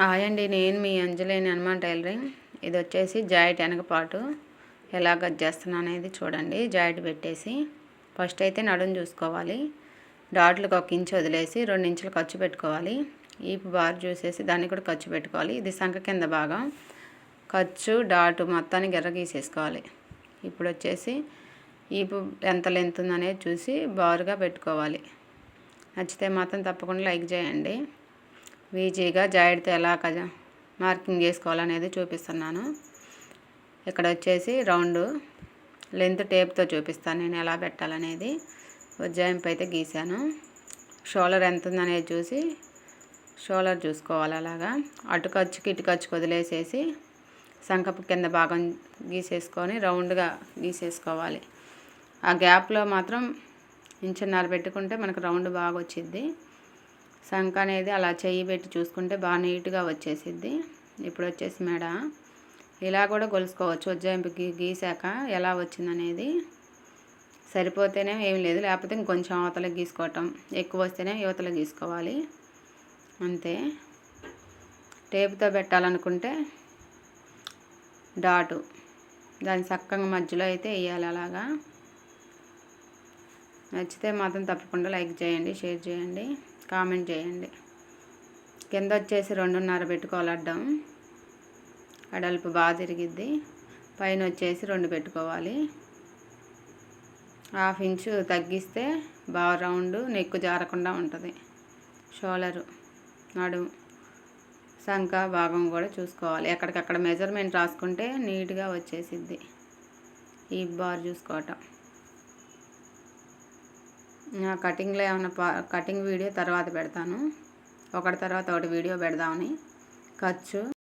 Hi అండి నేను మీ అంజలేని Hanuman tailoring. ఇది వచ్చేసి జాయిట్ వెనకపాటు ఎలా కట్ చేస్తున్నా అనేది చూడండి. జాయిట్ పెట్టేసి ఫస్ట్ అయితే నడుము చూసుకోవాలి. డాట్లకు ఒక ఇంచు వదిలేసి రెండు ఇంచులు ఖర్చు పెట్టుకోవాలి. ఈపు బార్ చూసేసి దాన్ని కూడా ఖర్చు పెట్టుకోవాలి. ఇది సంఖ కింద భాగం. ఖర్చు డాటు మొత్తాన్ని గెర్ర గీసేసుకోవాలి. ఇప్పుడు వచ్చేసి ఈపు ఎంత లెంత్ ఉందనేది చూసి బారుగా పెట్టుకోవాలి. నచ్చితే మాత్రం తప్పకుండా లైక్ చేయండి. ఈజీగా జాయిడ్తో ఎలా మార్కింగ్ చేసుకోవాలనేది చూపిస్తున్నాను. ఇక్కడ వచ్చేసి రౌండ్ లెంత్ టేప్తో చూపిస్తాను నేను ఎలా పెట్టాలనేది. ఉజ్జాయింపు అయితే గీశాను. షోలర్ ఎంత ఉందనేది చూసి షోలర్ చూసుకోవాలి అలాగా. అటు ఖర్చుకి ఇటు ఖర్చుకు వదిలేసేసి సంకపు కింద భాగం గీసేసుకొని రౌండ్గా గీసేసుకోవాలి. ఆ గ్యాప్లో మాత్రం ఇంచున్నర పెట్టుకుంటే మనకు రౌండ్ బాగా వచ్చింది శంఖ అనేది అలా చెయ్యి పెట్టి చూసుకుంటే బాగా నీట్గా వచ్చేసిద్ది. ఇప్పుడు వచ్చేసి మెడ. ఇలా కూడా గొలుసుకోవచ్చు ఉజ్జాయింపు గీసాక ఎలా వచ్చిందనేది సరిపోతేనే ఏం లేదు. లేకపోతే ఇంకొంచెం అవతలకు గీసుకోవటం. ఎక్కువ వస్తేనే యువతలకు గీసుకోవాలి. అంతే. టేపుతో పెట్టాలనుకుంటే డాటు. దాని చక్కగా మధ్యలో అయితే వేయాలి అలాగా. నచ్చితే మాత్రం తప్పకుండా లైక్ చేయండి షేర్ చేయండి కామెంట్ చేయండి. కింద వచ్చేసి రెండున్నర పెట్టుకోవాలి అడ్డం. అడల్పు బాగా తిరిగిద్ది. పైన వచ్చేసి రెండు పెట్టుకోవాలి. హాఫ్ ఇంచు తగ్గిస్తే బాగా రౌండ్ నెక్కు జారకుండా ఉంటుంది. షోలరు నడుము సంఖ భాగం కూడా చూసుకోవాలి. ఎక్కడికక్కడ మెజర్మెంట్ రాసుకుంటే నీట్గా వచ్చేసిద్ది. ఈ బార్ చూసుకోవటం. కటింగ్లో ఏమైనా కటింగ్ వీడియో తర్వాత పెడతాను. ఒకటి తర్వాత ఒకటి వీడియో పెడదామని. ఖర్చు.